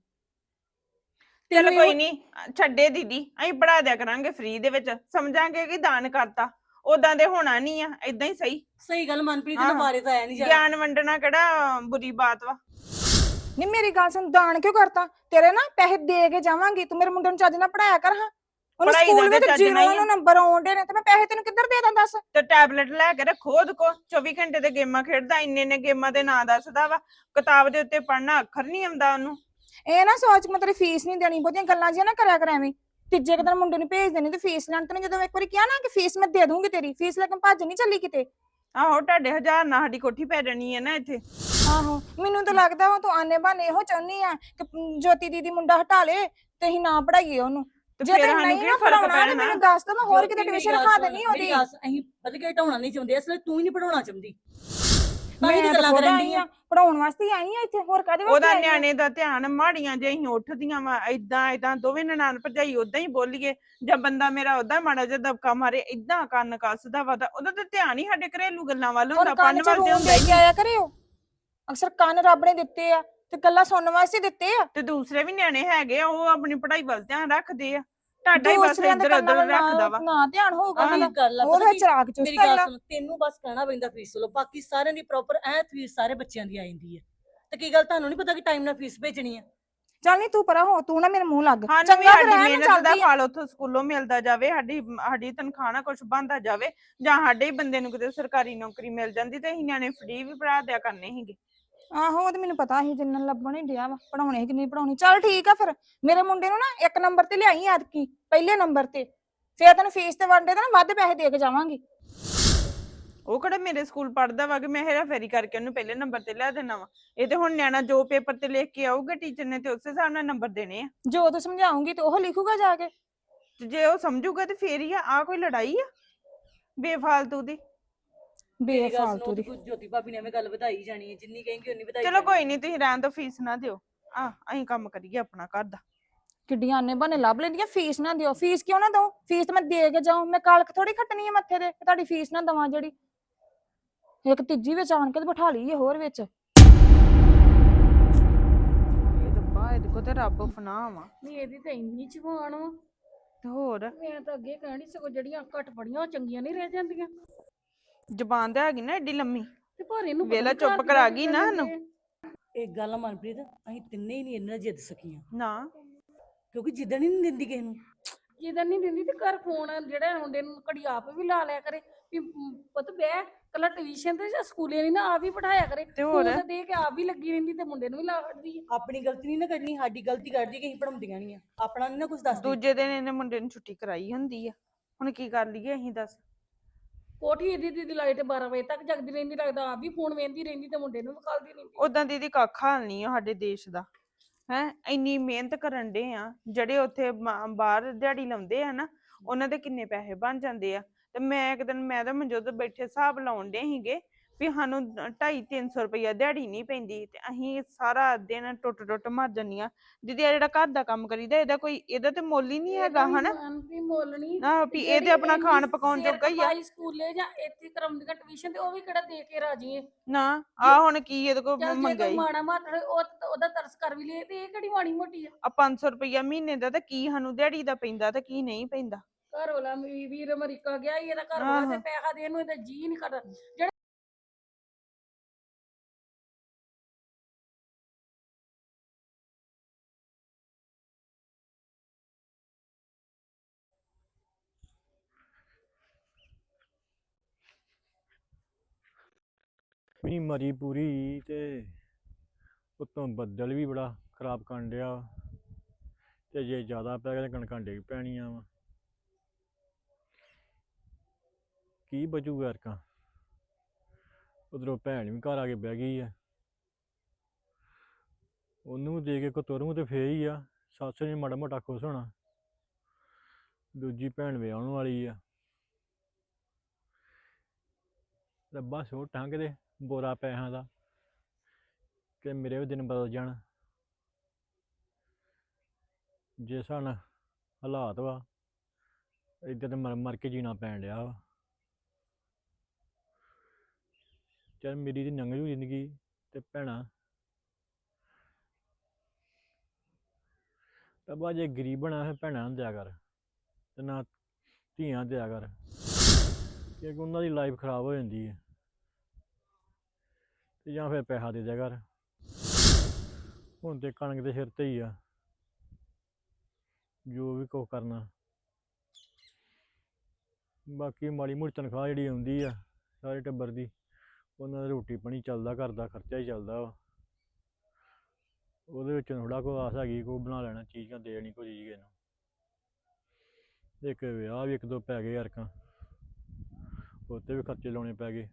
[SPEAKER 2] ਚਲ
[SPEAKER 4] ਤੈਨੂੰ
[SPEAKER 2] ਕੋਈ ਨਹੀਂ ਛੱਡੇ ਦੀਦੀ ਅਸੀਂ ਪੜਾ ਦਿਆ ਕਰਾਂਗੇ ਫ੍ਰੀ ਦੇ ਵਿੱਚ ਸਮਝਾਂਗੇ ਕਿ ਦਾਨ ਕਰਤਾ। ਉਦਾਂ ਦੇ ਹੋਣਾ ਨਹੀਂ ਆ ਇਦਾਂ ਹੀ ਸਹੀ।
[SPEAKER 4] ਸਹੀ ਗੱਲ ਮਨਪ੍ਰੀਤ
[SPEAKER 2] ਹਾਂ।
[SPEAKER 4] ਨੇ ਮਾਰੇ ਤਾਂ ਆਇਆ ਨਹੀਂ ਜਾ
[SPEAKER 2] ਗਿਆਨ ਵੰਡਣਾ ਕਿਹੜਾ ਬੁਰੀ ਬਾਤ ਵਾ।
[SPEAKER 3] ਨਹੀਂ ਮੇਰੀ ਗੱਲ ਸੁਣ ਦਾਨ ਕਿਉਂ ਕਰਤਾ? ਤੇਰੇ ਨਾ ਪੈਸੇ ਦੇ ਕੇ ਜਾਵਾਂਗੀ ਤੂੰ ਮੇਰੇ ਮੁੰਡੇ ਨੂੰ ਚੱਜ ਨਾਲ ਪੜਾਇਆ ਕਰ ਹਾਂ। ਉਹਨੂੰ
[SPEAKER 2] ਪੜ੍ਹਾਈ ਦਾ
[SPEAKER 3] ਸਕੂਲ
[SPEAKER 2] ਤੇ
[SPEAKER 3] ਵਿੱਚ
[SPEAKER 2] ਚੱਜ
[SPEAKER 3] ਜੀਰੋ
[SPEAKER 2] ਨਾਲ ਹੀ।
[SPEAKER 3] ਨੂੰ ਨੰਬਰ ਆਉਂਦੇ ਨੇ ਤੇ ਮੈਂ ਪੈਸੇ ਤੈਨੂੰ ਕਿੱਧਰ ਦੇ ਦਾਂ ਦੱਸ?
[SPEAKER 2] ਤੇ ਟੈਬਲੇਟ ਲੈ ਕੇ ਰੱਖੋ ਉਹਦੇ ਕੋ 24 ਘੰਟੇ ਤੇ ਗੇਮਾਂ ਖੇਡਦਾ ਇੰਨੇ ਨੇ ਗੇਮਾਂ ਦੇ ਨਾਂ ਦੱਸਦਾ ਵਾ ਕਿਤਾਬ ਦੇ ਉੱਤੇ ਪੜਨਾ ਅੱਖਰ ਨਹੀਂ ਆਉਂਦਾ ਉਹਨੂੰ।
[SPEAKER 3] ਇਹ ਨਾ ਸੋਚ ਮੈਂ ਤੇਰੀ ਫੀਸ ਨਹੀਂ ਦੇਣੀ ਬਹੁਤੀਆਂ ਗੱਲਾਂ ਜਿਹੀਆਂ ਨਾ ਕਰਿਆ ਕਰ ਐਵੇਂ। ਤੀਜੇ ਕੁ ਦਿਨ ਮੁੰਡੇ ਨੂੰ ਭੇਜ ਦੇਣੀ ਤੇ ਫੀਸ ਲੈਣ ਤੈਨੂੰ ਜਦੋਂ ਇੱਕ ਵਾਰੀ ਕਿਹਾ ਨਾ ਕਿ ਫੀਸ ਮੈਂ ਦੇ ਦੂੰਗੀ ਤੇਰੀ ਫੀਸ ਲੈ ਕੇ ਭੱਜ ਨਹੀਂ ਚੱਲੀ ਕਿਤੇ।
[SPEAKER 2] ਆਹੋ ਤੁਹਾਡੇ ਹਜ਼ਾਰ ਨਾਲ ਸਾਡੀ ਕੋਠੀ ਪੈ ਜਾਣੀ ਹੈ ਨਾ ਇੱਥੇ।
[SPEAKER 3] ਆਹੋ ਮੈਨੂੰ ਤਾਂ ਲੱਗਦਾ ਵਾ ਤੂੰ ਆਨੇ ਬਾਨੇ ਇਹੋ ਚਾਹੁੰਨੀ ਆ ਕਿ ਮ, ਜੋਤੀ ਦੀਦੀ ਮੁੰਡਾ ਹਟਾ ਲੇ ਤੇ ਅਸੀਂ ਨਾ ਪੜਾਈਏ ਉਹਨੂੰ।
[SPEAKER 2] ਤੇ
[SPEAKER 3] ਜੇ
[SPEAKER 2] ਫਿਰ ਸਾਨੂੰ
[SPEAKER 3] ਨਹੀਂ
[SPEAKER 2] ਕੀ
[SPEAKER 3] ਨਾ
[SPEAKER 2] ਫ਼ਰਕ
[SPEAKER 3] ਪੜਾਉਣਾ ਤੇ
[SPEAKER 2] ਪੈਣਾ
[SPEAKER 3] ਮੈਨੂੰ ਦੱਸ ਦੋ ਮੈਂ ਹੋਰ ਕਿਤੇ ਟਿਊਸ਼ਨ ਰਖਾ ਦੇਣੀ ਉਹਦੀ।
[SPEAKER 4] ਅਸੀਂ ਵਧੇ ਕੇ ਢਾਉਣਾ ਨਹੀਂ ਚਾਹੁੰਦੇ ਇਸ ਲਈ ਤੂੰ ਹੀ ਨਹੀਂ ਪੜਾਉਣਾ ਚਾਹੁੰਦੀ।
[SPEAKER 3] ਮੈਂ
[SPEAKER 4] ਤਾਂ ਗੱਲਾਂ ਕਰਨ ਦੀ
[SPEAKER 3] ਆ। ਪੜਾਉਣ ਵਾਸਤੇ ਹੀ ਆਈ ਆ ਇੱਥੇ ਹੋਰ ਕਾਦੇ ਵਾਸਤੇ
[SPEAKER 2] ਉਹਦਾ
[SPEAKER 3] ਆਈ ਆਂ?
[SPEAKER 2] ਨਿਆਣੇ ਦਾ ਧਿਆਨ ਮਾੜੀਆਂ ਜੇ ਅਸੀਂ ਉੱਠਦੀਆਂ ਵਾ ਇਦਾਂ ਇਦਾਂ ਦੋਵੇਂ ਨਨਾਣ ਭਰਜਾਈ ਉਦਾਂ ਹੀ ਬੋਲੀਏ ਜਾਂ ਬੰਦਾ ਮੇਰਾ ਉਦਾਂ ਮਾੜਾ ਜਿਹਾ ਦਬਕਾ ਮਾਰੇ ਇਦਾਂ ਕੰਨ ਕੱਸਦਾ ਵਾ ਤਾਂ ਉਹਦਾ ਤਾਂ ਧਿਆਨ ਹੀ ਸਾਡੇ ਘਰੇਲੂ ਗੱਲਾਂ ਵੱਲ ਹੁੰਦਾ
[SPEAKER 3] ਕੰਨ
[SPEAKER 2] ਪੰਨ
[SPEAKER 3] ਚ
[SPEAKER 2] ਵੱਲ ਤੇ
[SPEAKER 3] ਰੂਮ
[SPEAKER 2] ਹੁੰਦਾ
[SPEAKER 3] ਦੇ
[SPEAKER 2] ਹੀ
[SPEAKER 3] ਕੇ ਆਇਆ ਕਰਿਓ। ਅਕਸਰ ਕੰਨ ਰੱਬ ਨੇ ਦਿੱਤੇ ਆ। ਤੇ ਗੱਲਾਂ ਸੁਣਨ ਵਾਸਤੇ ਦਿੱਤੇ ਆ?
[SPEAKER 2] ਤੇ ਦੂਸਰੇ ਵੀ ਨਿਆਣੇ ਹੈਗੇ ਆ ਉਹ ਆਪਣੀ ਪੜ੍ਹਾਈ ਵੱਲ ਧਿਆਨ ਰੱਖਦੇ ਆ। ਤੁਹਾਡਾ ਹੀ ਬਸ
[SPEAKER 3] ਦੂਸਰਿਆਂ ਦੇ
[SPEAKER 2] ਇੱਧਰ
[SPEAKER 3] ਕੰਨਾਂ
[SPEAKER 2] ਉੱਧਰ
[SPEAKER 3] ਵੱਲ ਨਾ-
[SPEAKER 2] ਰੱਖਦਾ ਵਾ।
[SPEAKER 3] ਨਾ ਧਿਆਨ ਹੋਊਗਾ
[SPEAKER 2] ਆਹ।
[SPEAKER 4] ਗੱਲ ਆ।
[SPEAKER 3] ਉਹ
[SPEAKER 4] ਪਤਾ ਕੀ?
[SPEAKER 3] ਚਰਾਗ
[SPEAKER 4] ਮੇਰੀ
[SPEAKER 3] ਚੁਸਤਾ
[SPEAKER 4] ਗੱਲ। ਸੁਣ ਤੈਨੂੰ ਬਸ ਕਹਿਣਾ ਪੈਂਦਾ ਫੀਸ ਲੋ ਬਾਕੀ ਸਾਰਿਆਂ ਦੀ ਪ੍ਰੋਪਰ ਐ ਫੀਸ ਸਾਰੇ ਬੱਚਿਆਂ ਦੀ ਆ ਜਾਂਦੀ ਹੈ ਤੇ ਕੀ ਗੱਲ ਤੁਹਾਨੂੰ ਨਹੀਂ ਪਤਾ ਕਿ ਟਾਈਮ ਨਾਲ ਫੀਸ ਭੇਜਣੀ ਆ?
[SPEAKER 3] ਚੱਲ ਨਹੀਂ ਤੂੰ ਪਰਾਂ ਹੋ ਤੂੰ ਨਾ ਮੇਰੇ ਮੂੰਹ ਲੱਗ।
[SPEAKER 2] ਸਾਨੂੰ ਵੀ
[SPEAKER 3] ਚੰਗਾ
[SPEAKER 2] ਸਾਡੀ
[SPEAKER 3] ਨਾ
[SPEAKER 2] ਮਿਹਨਤ ਦਾ
[SPEAKER 3] ਚੱਲਦੀ ਆ।
[SPEAKER 2] ਫਲ ਉੱਥੋਂ ਸਕੂਲੋਂ ਮਿਲਦਾ ਜਾਵੇ ਸਾਡੀ ਸਾਡੀ ਤਨਖਾਹ ਨਾਲ ਕੁਝ ਬਣਦਾ ਜਾਵੇ ਜਾਂ ਸਾਡੇ ਹੀ ਬੰਦੇ ਨੂੰ ਕਿਤੇ ਸਰਕਾਰੀ ਨੌਕਰੀ ਮਿਲ ਜਾਂਦੀ ਤੇ ਅਸੀਂ ਨਿਆਣੇ ਫ੍ਰੀ ਵੀ ਪੜ੍ਹਾ ਦਿਆ ਕਰਨੇ ਸੀਗੇ।
[SPEAKER 3] ਆਹੋ ਉਹ ਤੇ ਮੈਨੂੰ ਪਤਾ ਸੀ ਜਿੰਨਾ ਲੱਭਣ ਹੀ ਡਿਆ ਵਾ ਪੜਾਉਣੇ ਕਿ ਨਹੀਂ ਪੜਾਉਣੀ ਚੱਲ ਠੀਕ ਆ ਫਿਰ ਮੇਰੇ ਮੁੰਡੇ ਨੂੰ ਨਾ ਇੱਕ ਨੰਬਰ ਤੇ ਲਿਆਈ ਐਤਕੀ ਪਹਿਲੇ ਨੰਬਰ ਤੇ। ਫੇਰ ਤੈਨੂੰ ਫੀਸ ਤੇ ਵੰਡੇ ਤਾਂ ਨਾ ਵੱਧ ਪੈਸੇ ਦੇ ਕੇ ਜਾਵਾਂਗੀ।
[SPEAKER 2] ਉਹ ਕਿਹੜਾ ਮੇਰੇ ਸਕੂਲ ਪੜਦਾ ਵਾ ਕਿ ਮੈਂ ਹੇਰਾ ਫੇਰੀ ਕਰਕੇ ਉਹਨੂੰ ਪਹਿਲੇ ਨੰਬਰ ਤੇ ਲਿਆ ਦੇਣਾ ਵਾ। ਇਹ ਤੇ ਹੁਣ ਨਿਆਣਾ ਜੋ ਪੇਪਰ ਤੇ ਲਿਖ ਕੇ ਆਊਗਾ ਟੀਚਰ ਨੇ ਤੇ ਉਸੇ ਹਿਸਾਬ ਨਾਲ ਨੰਬਰ ਦੇਣੇ ਆ।
[SPEAKER 3] ਜੋ ਤੂੰ ਸਮਝਾਉਂਗੀ ਤੇ ਉਹ ਲਿਖੂਗਾ ਜਾ ਕੇ।
[SPEAKER 2] ਤੇ ਜੇ ਉਹ ਸਮਝੂਗਾ ਤੇ ਫੇਰ ਹੀ ਆ ਆ ਕੋਈ ਲੜਾਈ ਆ? ਬੇਫਾਲਤੂ ਦੀ।
[SPEAKER 4] ਮੇਰੀ ਗੱਲ
[SPEAKER 3] ਬੇਫਾਲਤੂ
[SPEAKER 4] ਸੁਣੋ
[SPEAKER 3] ਦੀ।
[SPEAKER 4] ਤੇ ਜੋਤੀ ਭਾਬੀ ਨੇ ਐਵੇਂ ਗੱਲ ਵਧਾਈ ਜਾਣੀ ਹੈ ਜਿੰਨੀ ਕਹੇਂਗੇ ਉਨੀ ਵਧਾਈ
[SPEAKER 2] ਚਲੋ
[SPEAKER 4] ਜਾਣੀ
[SPEAKER 2] ਕੋਈ ਨਹੀਂ ਤੁਸੀਂ ਰਹਿਣ ਦੋ ਫੀਸ ਨਾ ਦਿਓ। ਆ ਅਸੀਂ ਕੰਮ ਕਰੀਏ ਆਪਣਾ ਘਰ ਦਾ।
[SPEAKER 3] ਕਿੱਡੀਆਂ ਆਨੇ ਬਹਾਨੇ ਲੱਭ ਲੈਂਦੀਆਂ ਫੀਸ ਨਾ ਦਿਓ। ਫੀਸ ਕਿਉਂ ਨਾ ਦਊ ਫੀਸ ਤਾਂ ਮੈਂ ਦੇ ਕੇ ਜਾਉਂ ਮੈਂ ਕਾਲਕ ਥੋੜੀ ਖੱਟਣੀ ਹੈ ਮੱਥੇ ਤੇ ਕਿ ਤੁਹਾਡੀ ਫੀਸ ਨਾ ਦਵਾਂ ਜਿਹੜੀ। ਇੱਕ ਤੀਜੀ ਵਿੱਚ ਆਣ ਕੇ ਤੇ ਬਿਠਾ ਲਈ ਹੋਰ ਵਿੱਚ।
[SPEAKER 2] ਇਹ ਰੱਬਾ ਇਹਦੇ ਕੋ ਤੇ ਰੱਬ ਫਨਾ ਵਾ
[SPEAKER 1] ਨਹੀਂ ਇਹਦੀ ਤਾਂ ਇੰਨੀ ਜ਼ੁਬਾਨ ਵਾ।
[SPEAKER 2] ਤੇ ਹੋਰ?
[SPEAKER 1] ਮੈਂ ਤਾਂ ਅੱਗੇ ਕਹਿਣੀ ਸਗੋਂ ਜਿਹੜੀਆਂ ਘੱਟ ਪੜੀਆਂ ਉਹ ਚੰਗੀਆਂ ਨਹੀਂ ਰਹਿ ਜਾਂਦੀਆਂ।
[SPEAKER 2] ਜ਼ਬਾਨ ਤੇ ਹੈਗੀ ਨਾ ਏਡੀ ਲੰਮੀ।
[SPEAKER 1] ਤੇ ਪਰ ਇਹਨੂੰ
[SPEAKER 2] ਵੇਲਾ ਚੁੱਪ ਕਰਾ ਗਈ ਨਾ ਇਹਨੂੰ।
[SPEAKER 4] ਇੱਕ ਗੱਲ ਮਨਪ੍ਰੀਤ ਅਸੀਂ ਤਿੰਨੇ ਹੀ ਨਹੀਂ ਇਹਨਾਂ ਜਿੱਦ ਸਕੀਆਂ।
[SPEAKER 2] ਨਾ।
[SPEAKER 4] ਕਿਉਂਕਿ ਜਿੱਦਣ ਹੀ ਨਹੀਂ ਦਿੰਦੀ ਕਿਸੇ ਨੂੰ।
[SPEAKER 1] ਜਿਹਦਾ ਨਹੀਂ ਦਿੰਦੀ ਤੇ ਘਰ ਫੋਨ ਜਿਹੜਾ ਮੁੰਡੇ ਨੂੰ ਘੜੀ ਆਪ ਵੀ ਲਾ ਲਿਆ ਕਰੇ। ਵੀ ਪੁੱਤ ਬਹਿ ਕੱਲਾ ਟਿਊਸ਼ਨ ਤੇ ਜਾਂ ਸਕੂਲੇ ਨਹੀਂ ਨਾ ਆਪ ਹੀ ਪੜਾਇਆ ਕਰੇ।
[SPEAKER 2] ਤੇ ਹੋਰ?
[SPEAKER 1] ਫੋਨ ਦੇ ਕੇ ਆਪ ਵੀ ਲੱਗੀ ਰਹਿੰਦੀ ਤੇ ਮੁੰਡੇ ਨੂੰ ਵੀ ਲਾ ਛੱਡਦੀ ਹੈ
[SPEAKER 4] ਆਪਣੀ ਗਲਤੀ ਨਹੀਂ ਨਾ ਕਰਨੀ ਸਾਡੀ ਗਲਤੀ ਕਰਦੀ ਕਿ ਅਸੀਂ ਪੜਾਉਂਦੀਆਂ ਨਹੀਂ ਆ। ਆਪਣਾ ਨਹੀਂ ਨਾ ਕੁਝ ਦੱਸਦੀ।
[SPEAKER 2] ਦੂਜੇ ਦਿਨ ਇਹਨੇ ਮੁੰਡੇ ਨੂੰ ਛੁੱਟੀ ਕਰਾਈ ਹੁੰਦੀ ਆ। ਹੁਣ ਕੀ ਕਰ ਲਈਏ ਅਸੀਂ ਦੱਸ।
[SPEAKER 1] ਕੋਠੀ ਇਹਦੀ ਦੀ ਲਾਈਟ 12 ਵਜੇ ਤੱਕ ਜਗਦੀ ਰਹਿੰਦੀ, ਲੱਗਦਾ ਆਪ ਵੀ ਫੋਨ ਵੇਂਦੀ ਰਹਿੰਦੀ ਤੇ ਮੁੰਡੇ ਨੂੰ ਵੀ ਵਿਖਾਲਦੀ ਰਹਿੰਦੀ।
[SPEAKER 2] ਉਦਾਂ ਦੀਦੀ ਕੱਖ ਹਾਲ ਨਹੀਂ ਆ ਸਾਡੇ ਦੇਸ਼ ਦਾ, ਹੈ, ਇੰਨੀ ਮਿਹਨਤ ਕਰਨ ਦੇ ਆ, ਜਿਹੜੇ ਉੱਥੇ ਮ- ਬਾਹਰ ਦਿਹਾੜੀ ਲਾਉਂਦੇ ਆ ਨਾ, ਉਹਨਾਂ ਦੇ ਕਿੰਨੇ ਪੈਸੇ ਬਣ ਜਾਂਦੇ ਆ। ਤੇ ਮੈਂ ਇੱਕ ਦਿਨ, ਮੈਂ ਤਾਂ ਮਨਜੋਤ ਬੈਠੇ ਹਿਸਾਬ ਲਾਉਣ ਦੇ ਸੀਗੇ ਵੀ ਸਾਨੂੰ 2.5 300 ਰੁਪਈਆ ਦਿਹਾੜੀ ਨਹੀਂ ਪੈਂਦੀ ਤੇ ਅਸੀਂ ਸਾਰਾ ਦਿਨ ਟੁੱਟ ਟੁੱਟ ਮਰ ਜੰਨੀਆਂ ਦੀਦੀ ਆ ਜਿਹੜਾ ਘਰ ਦਾ ਕੰਮ ਕਰੀਦਾ ਇਹਦਾ ਕੋਈ ਇਹਦਾ ਤੇ ਮੁੱਲ ਹੀ ਨਹੀਂ ਹੈਗਾ ਹਨਾ?
[SPEAKER 1] ਵੀ ਮੁੱਲ
[SPEAKER 2] ਨਾ। ਵੀ ਇਹ ਤੇ ਆਪਣਾ ਖਾਣ ਪਕਾਉਣ ਜੋਗਾ ਹੀ ਆ।
[SPEAKER 1] ਸਕੂਲੇ ਜਾਂ ਇੱਥੇ ਕਰਾਉਂਦੀਆਂ ਟਿਊਸ਼ਨ ਤੇ ਉਹ ਵੀ ਕਿਹੜਾ ਦੇ ਕੇ ਰਾਜੀ ਹੈ
[SPEAKER 2] ਨਾ ਆ ਹੁਣ ਕੀ ਇਹਦੇ ਕੋਲ
[SPEAKER 1] ਚੱਲ ਜੇ ਮਾੜਾ ਉਹ ਉਹਦਾ ਤਰਸ ਕਰ ਵੀ ਲਏ ਤੇ ਇਹ ਕਿਹੜੀ ਮਾੜੀ ਮੋਟੀ ਆ?
[SPEAKER 2] ਆ 500 ਰੁਪਈਆ ਮਹੀਨੇ ਦਾ ਤੇ ਕੀ ਸਾਨੂੰ ਦਿਹਾੜੀ ਦਾ ਪੈਂਦਾ ਤੇ ਕੀ ਨਹੀਂ ਪੈਂਦਾ।
[SPEAKER 1] ਘਰ ਵਾਲਾ ਵੀਰ ਅਮਰੀਕਾ ਗਿਆ ਇਹਦਾ ਘਰ ਵਾਲਾ ਤੇ। ਪੈਸਾ ਦੇਣ ਨੂੰ ਇਹਦਾ ਜੀ ਨਹੀਂ ਕਰਦਾ।
[SPEAKER 5] ਵੀ ਮਰੀ ਪੂਰੀ ਤੇ ਉਤੋਂ ਬੱਦਲ ਵੀ ਬੜਾ ਖਰਾਬ ਕਰਨ ਡਿਆ ਤੇ ਜੇ ਜ਼ਿਆਦਾ ਪੈ ਗਿਆ ਤਾਂ ਕਣਕਾਂ ਡਿੱਗ ਪੈਣੀਆਂ ਵਾ। ਕੀ ਬਚੂਗਾ ਅਰਕਾਂ? ਉਧਰੋਂ ਭੈਣ ਵੀ ਘਰ ਆ ਕੇ ਬਹਿ ਗਈ ਆ। ਉਹਨੂੰ ਦੇ ਕੇ ਕੋ ਤੁਰੂ ਤੇ ਫੇਰ ਹੀ ਆ। ਸੱਸ ਨੇ ਮਾੜਾ ਮੋਟਾ ਖੁਸ਼ ਹੋਣਾ। ਦੂਜੀ ਭੈਣ ਵਿਆਹਣ ਵਾਲੀ ਆ। ਰੱਬਾ ਸੋ ਟੰਗ ਦੇ। ਬੋਰਾ ਪੈਸਿਆਂ ਦਾ ਕਿ ਮੇਰੇ ਵੀ ਦਿਨ ਬਦਲ ਜਾਣ। ਜੇ ਸਨ ਹਾਲਾਤ ਵਾ, ਇੱਧਰ ਤੇ ਮਰ ਮਰ ਕੇ ਜੀਣਾ ਪੈਣ ਡਿਆ ਵਾ। ਚੱਲ ਮੇਰੀ ਤੇ ਲੰਘ ਜੂ ਜ਼ਿੰਦਗੀ ਤੇ ਭੈਣਾ ਰੱਬਾ ਜੇ ਗਰੀਬ ਬਣਾ ਫਿਰ ਭੈਣਾਂ ਨੂੰ ਦਿਆ ਕਰ ਤੇ ਨਾ ਧੀਆਂ ਦਿਆ ਕਰ ਕਿਉਂਕਿ ਉਹਨਾਂ ਦੀ ਲਾਈਫ ਖਰਾਬ ਹੋ ਜਾਂਦੀ ਹੈ। ਤੇ ਜਾਂ ਫਿਰ ਪੈਸਾ ਦੇ ਦਿਆ ਕਰ। ਹੁਣ ਤੇ ਕਣਕ ਦੇ ਸਿਰ ਤੇ ਹੀ ਆ। ਜੋ ਵੀ ਕੁਛ ਕਰਨਾ। ਬਾਕੀ ਮਾੜੀ ਮੋਟੀ ਤਨਖਾਹ ਜਿਹੜੀ ਆਉਂਦੀ ਆ, ਸਾਰੇ ਟੱਬਰ ਦੀ, ਉਹਨਾਂ ਦਾ ਰੋਟੀ ਪਾਣੀ ਚੱਲਦਾ, ਘਰ ਦਾ ਖਰਚਾ ਹੀ ਚੱਲਦਾ ਵਾ। ਉਹਦੇ ਵਿੱਚ ਥੋੜਾ ਕੋ ਆਸ ਹੈਗੀ ਕੋ ਬਣਾ ਲੈਣਾ, ਚੀਜ਼ਾਂ ਦੇ ਦੇਣੀ ਕੋਈ ਚੀਜ਼ ਇਹਨੂੰ। ਇੱਕ ਵਿਆਹ ਵੀ ਇੱਕ ਦੋ ਪੈ ਗਏ ਯਾਰਕਾਂ ਉੱਤੇ ਵੀ ਖਰਚੇ ਲਾਉਣੇ ਪੈ ਗਏ।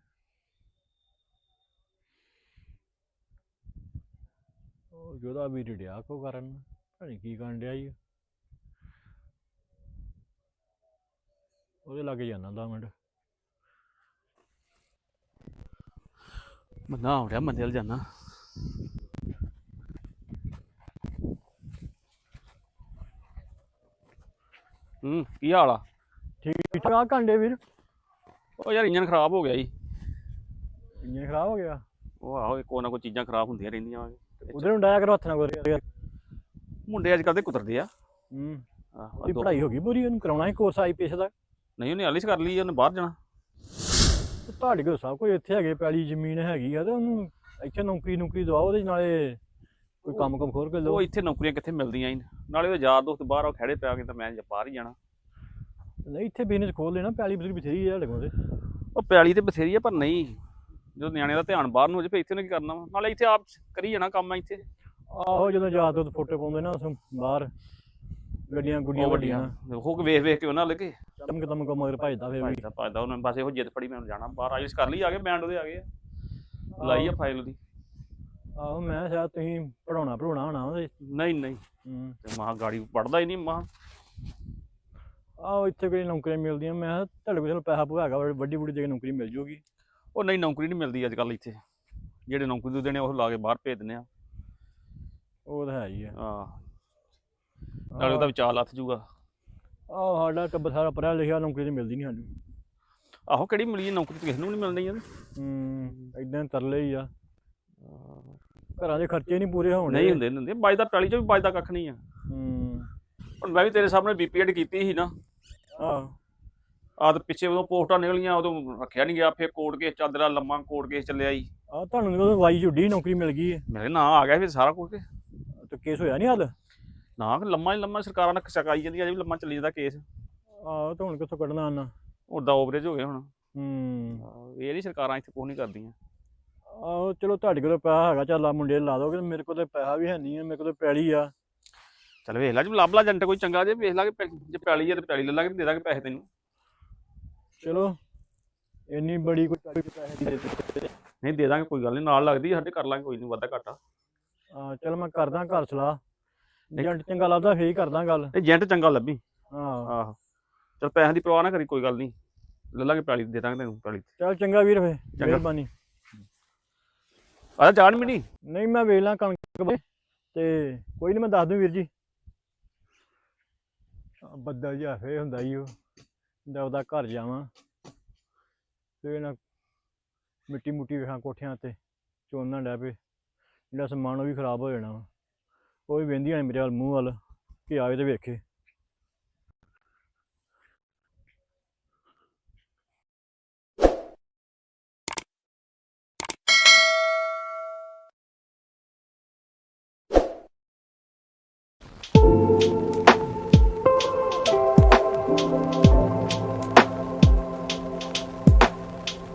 [SPEAKER 5] ਉਹ ਜਿਹਦਾ ਵੀ ਡਿਆ ਕੋ ਕਰਨ ਪਤਾ ਨੀ ਕੀ ਕਰਨ ਡਿਆ ਜੀ ਉਹਦੇ ਲੱਗ ਜਾਣਾ 10 ਮਿੰਟ।
[SPEAKER 6] ਬੰਦਾ ਹੋ ਰਿਹਾ ਮੰਦੇ ਵੱਲ ਜਾਣਾ ਹੂੰ ਕੀ ਹਾਲ ਆ?
[SPEAKER 5] ਠੀਕ ਠਾਕ ਕਾਂਡੇ ਵੀਰ?
[SPEAKER 6] ਉਹ ਯਾਰ ਇੰਜਨ ਖਰਾਬ ਹੋ ਗਿਆ ਜੀ
[SPEAKER 5] ਇੰਜਨ ਖਰਾਬ ਹੋ ਗਿਆ?
[SPEAKER 6] ਉਹ ਆਹੋ ਕੋਈ ਨਾ ਕੋਈ ਚੀਜ਼ਾਂ ਖਰਾਬ ਹੁੰਦੀਆਂ ਰਹਿੰਦੀਆਂ ਵਾਂ।
[SPEAKER 5] ਉਧਰ ਨੂੰ ਡਾਇਆ ਕਰੋ ਹੱਥ ਨਾਲ ਕੋਈ
[SPEAKER 6] ਮੁੰਡੇ ਅੱਜ ਕੱਲ੍ਹ ਦੇ ਕੁਤਰਦੇ ਆ।
[SPEAKER 5] ਹੂੰ।
[SPEAKER 6] ਆਹੋ,
[SPEAKER 5] ਦੀ
[SPEAKER 6] ਦੋ-
[SPEAKER 5] ਪੜ੍ਹਾਈ ਹੋ ਗਈ ਪੂਰੀ ਉਹਨੂੰ ਕਰਾਉਣਾ ਹੈ ਕੋਰਸ ਆਈਪੀਐਸ ਦਾ।
[SPEAKER 6] ਨਹੀਂ ਉਹਨੇ ਆਲਿਸ ਕਰ ਲਈ ਉਹਨੇ ਬਾਹਰ ਜਾਣਾ।
[SPEAKER 5] ਤੇ ਤੁਹਾਡੇ ਕੋਲ ਸਭ ਕੁਝ ਇੱਥੇ ਹੈਗੇ ਪੈਲੀ ਜ਼ਮੀਨ ਹੈਗੀ ਆ ਤੇ ਉਹਨੂੰ ਇੱਥੇ ਨੌਕਰੀ ਨੌਕਰੀ ਦਵਾਓ ਉਹਦੇ ਨਾਲੇ ਕੋਈ ਕੰਮ ਕੰਮ ਖੋਰ ਕੇ ਲਓ।
[SPEAKER 6] ਉਹ ਇੱਥੇ ਨੌਕਰੀਆਂ ਕਿੱਥੇ ਮਿਲਦੀਆਂ ਈ ਨਾਲੇ ਉਹ ਯਾਰ ਦੋਸਤ ਬਾਹਰ ਆ ਉਹ ਖੜੇ ਪਿਆ ਕੇ ਤਾਂ ਮੈਂ ਬਾਹਰ ਹੀ ਜਾਣਾ।
[SPEAKER 5] ਨਹੀਂ ਇੱਥੇ ਬਿਜ਼ਨਸ ਖੋਲ ਲੈਣਾ ਪੈਲੀ ਬਜ਼ੁਰਗ ਬਥੇਰੀ ਹੈ ਸਾਡੇ ਕੋਲ ਤੇ।
[SPEAKER 6] ਉਹ ਪੈਲੀ ਤੇ ਬਥੇਰੀ ਆ ਪਰ ਨਹੀਂ। ਜਦੋਂ ਨਿਆਣੇ ਦਾ ਧਿਆਨ ਬਾਹਰ ਨੂੰ ਹੋ ਜੇ ਫਿਰ ਇੱਥੇ ਨੇ ਕੀ ਕਰਨਾ ਵਾ? ਨਾਲੇ ਇੱਥੇ ਆਪ ਕਰੀ ਜਾਣਾ ਕੰਮ ਆ ਇੱਥੇ।
[SPEAKER 5] ਆਹੋ ਜਦੋਂ ਯਾਦ ਤੋਂ ਫੋਟੋ ਪਾਉਂਦੇ ਨਾ ਉਸ ਬਾਹਰ ਗੱਡੀਆਂ ਗੁੱਡੀਆਂ
[SPEAKER 6] ਉਹ
[SPEAKER 5] ਵੱਡੀਆਂ।
[SPEAKER 6] ਹੋ ਕੇ ਵੇਖ ਵੇਖ ਕੇ ਉਹਨਾਂ ਲੱਗੇ।
[SPEAKER 5] ਤਮ ਕਦਮ ਕੋ ਮਗਰ ਭਜਦਾ ਫਿਰ ਵੀ।
[SPEAKER 6] ਭਜਦਾ ਭਜਦਾ ਉਹਨੇ ਬਸ ਇਹੋ ਜਿੱਦ ਫੜੀ ਮੈਨੂੰ ਜਾਣਾ ਬਾਹਰ। ਆਇਲਸ ਕਰ ਲਈ ਆ ਗਏ ਬੈਂਡ ਉਹਦੇ ਆ ਗਏ ਆ। ਲਾਈ ਆ ਫਾਈਲ ਉਹਦੀ।
[SPEAKER 5] ਆਹੋ ਮੈਂ ਸ਼ਾਇਦ ਤੁਸੀਂ ਪੜਾਉਣਾ ਪੜਾਉਣਾ ਹੋਣਾ ਉਹਦੇ।
[SPEAKER 6] ਨਹੀਂ ਨਹੀਂ। ਤੇ ਮਹਾ ਗਾੜੀ ਪੜਦਾ ਹੀ ਨਹੀਂ ਮਹਾ
[SPEAKER 5] ਆਹੋ ਇੱਥੇ ਕੋਈ ਨੌਕਰੀਆਂ ਮਿਲਦੀਆਂ ਮੈਂ ਕਿਹਾ ਤੁਹਾਡੇ ਕੋਲ ਪੈਸਾ ਹੈਗਾ ਵੱਡੀ ਵੱਡੀ ਜਗ੍ਹਾ ਨੌਕਰੀ ਮਿਲ ਜੂਗੀ।
[SPEAKER 6] ਉਹ ਨਹੀਂ ਨੌਕਰੀ ਨਹੀਂ ਮਿਲਦੀ ਅੱਜ ਕੱਲ ਇੱਥੇ। ਜਿਹੜੇ ਨੌਕਰੀ ਦੇ ਨੇ ਉਹ ਲਾ ਕੇ ਬਾਹਰ ਭੇਜ ਦਿੰਦੇ ਆ।
[SPEAKER 5] ਉਹ ਤਾਂ ਹੈ ਹੀ ਆ।
[SPEAKER 6] ਹਾਂ। ਨਾਲੇ ਉਹਦਾ ਵਿਚਾਰ ਲੱਥ ਜੂਗਾ
[SPEAKER 5] ਆਹੋ ਸਾਡਾ ਟੱਬਰ ਸਾਰਾ ਪੜ੍ਹਿਆ ਲਿਖਿਆ ਨੌਕਰੀ ਤੇ ਮਿਲਦੀ ਨਹੀਂ ਸਾਨੂੰ।
[SPEAKER 6] ਆਹੋ ਕਿਹੜੀ ਮਿਲੀ ਹੈ ਨੌਕਰੀ ਤਾਂ ਕਿਸੇ ਨੂੰ ਨਹੀਂ ਮਿਲਣੀ ਯਾਰ
[SPEAKER 5] ਹੂੰ ਇਦਾਂ ਤਰਲੇ ਹੀ ਆ। ਘਰਾਂ ਦੇ ਖਰਚੇ ਨਹੀਂ ਪੂਰੇ ਹੋਣੇ।
[SPEAKER 6] ਨਹੀਂ ਹੁੰਦੇ ਨਹੀਂ ਹੁੰਦੇ। ਬਚਦਾ ਪੈਲੀ ਚ ਵੀ ਬਚਦਾ ਕੱਖ ਨਹੀਂ ਆ।
[SPEAKER 5] ਹੂੰ।
[SPEAKER 6] ਹੁਣ ਮੈਂ ਵੀ ਤੇਰੇ ਸਾਹਮਣੇ ਬੀਪੀਐਡ ਕੀਤੀ ਸੀ ਨਾ।
[SPEAKER 5] ਆਹ।
[SPEAKER 6] ਆਹ ਤੇ ਪਿੱਛੇ ਉਦੋਂ ਪੋਸਟਾਂ ਨਿਕਲੀਆਂ ਉਦੋਂ ਰੱਖਿਆ ਨਹੀਂ ਗਿਆ ਫਿਰ ਕੋਰਟ ਕੇਸ ਚਾਦਰਾ ਲੰਮਾ ਕੋਰਟ ਕੇਸ ਚੱਲਿਆ ਜੀ।
[SPEAKER 5] ਆ ਤੁਹਾਨੂੰ ਜਦੋਂ ਵਾਈ ਝੁੱਡੀ ਨੌਕਰੀ ਮਿਲ ਗਈ ਹੈ
[SPEAKER 6] ਮੇਰੇ ਨਾਂ ਆ ਗਿਆ ਫਿਰ ਸਾਰਾ ਕੁਝ ਤੇ
[SPEAKER 5] ਤੇ ਕੇਸ ਹੋਇਆ ਨਹੀਂ ਹੱਲ?
[SPEAKER 6] ਨਾ ਲੰਮਾ ਹੀ ਲੰਮਾ ਸਰਕਾਰਾਂ ਨੇ ਚਕਾਈ ਜਾਂਦੀ ਅਜੇ ਵੀ ਲੰਮਾ ਚੱਲੀ ਜਾਂਦਾ ਕੇਸ।
[SPEAKER 5] ਆਹ ਤਾਂ ਹੁਣ ਕਿੱਥੋਂ ਕੱਢਣਾ ਆਨਾ
[SPEAKER 6] ਉਹਦਾ ਓਵਰੇਜ ਹੋ ਗਏ ਹੁਣ।
[SPEAKER 5] ਹੂੰ।
[SPEAKER 6] ਇਹ ਨਹੀਂ ਸਰਕਾਰਾਂ ਇੱਥੇ ਕੁਛ ਨਹੀਂ ਕਰਦੀਆਂ।
[SPEAKER 5] ਆਹੋ ਚਲੋ ਤੁਹਾਡੇ ਕੋਲ ਪੈਸਾ ਹੈਗਾ ਚੱਲ ਆ ਮੁੰਡੇ ਨੂੰ ਲਾ ਦੋਗੇ ਮੇਰੇ ਕੋਲ ਤੇ ਪੈਸਾ ਵੀ ਹੈ ਨਹੀਂ ਹੈ ਮੇਰੇ ਕੋਲ ਤੇ ਪੈਲੀ ਆ।
[SPEAKER 6] ਚੱਲ ਵੇਖ ਲੈ ਜੀ ਲੱਭ ਲਾ ਜੰਟ ਕੋਈ ਚੰਗਾ ਜੇ ਵੇਖ ਲਾ ਕਿ ਜੇ ਪੈਲੀ ਹੈ ਤੇ ਪੈਲੀ ਲੈ ਲਾਂਗੇ ਤੇ ਦੇ ਦਾਂਗੇ ਪੈਸੇ ਤੈਨੂੰ।
[SPEAKER 5] ਚਲੋ ਇੰਨੀ ਬੜੀ ਕੋਈ ਪੈਸੇ ਦੀ ਦਿੱਤੇ।
[SPEAKER 6] ਨਹੀਂ ਦੇ ਦਾਂਗੇ ਕੋਈ ਗੱਲ ਨਹੀਂ ਨਾਲ ਲੱਗਦੀ ਸਾਡੇ ਕਰ ਲਾਂਗੇ ਕੋਈ ਨਹੀਂ ਵਾਧਾ ਘਾਟਾ।
[SPEAKER 5] ਆ ਚਲ ਮੈਂ ਕਰਦਾ ਘਰ ਸਲਾਹ। ਏਜੰਟ ਚੰਗਾ ਲੱਗਦਾ ਫੇਰ ਹੀ ਕਰਦਾ ਗੱਲ।
[SPEAKER 6] ਏਜੰਟ ਚੰਗਾ ਲੱਭੀ।
[SPEAKER 5] ਹਾਂ।
[SPEAKER 6] ਆਹੋ। ਚਲ ਪੈਸਿਆਂ ਦੀ ਪਰਵਾਹ ਨਾ ਕਰੀ ਕੋਈ ਗੱਲ ਨਹੀਂ। ਲੈ ਲਾਂਗੇ ਪੈਲੀ ਦੇ ਦਾਂਗੇ ਤੈਨੂੰ ਪੈਲੀ।
[SPEAKER 5] ਚਲ ਚੰਗਾ ਵੀਰ ਫੇ ਮਿਹਰਬਾਨੀ।
[SPEAKER 6] ਆ ਜਾਣ ਮਿਣੀ
[SPEAKER 5] ਨਹੀਂ ਮੈਂ ਵੇਖ ਲਾਂ ਕਣਕ ਤੇ ਕੋਈ ਨਹੀਂ ਮੈਂ ਦੱਸ ਦੂੰ ਵੀਰ ਜੀ। ਬੱਦਲ ਜਿਹਾ ਫੇ ਹੁੰਦਾ ਹੀ ਉਹ ਦਾ ਉਹਦਾ ਘਰ ਜਾਵਾਂ। ਤੇ ਨਾ ਮਿੱਟੀ ਮੁੱਟੀ ਵੇਖਾਂ ਕੋਠਿਆਂ ਤੇ ਚੋਨਾ ਡੈ ਪਏ। ਜਿਹੜਾ ਸਮਾਨ ਉਹ ਵੀ ਖਰਾਬ ਹੋ ਜਾਣਾ ਵਾ। ਉਹ ਵੀ ਵੇਂਦੀਆਂ ਨੇ ਮੇਰੇ ਵੱਲ, ਮੂੰਹ ਵੱਲ, ਕਿ ਆਵੇ ਤੇ ਵੇਖੇ।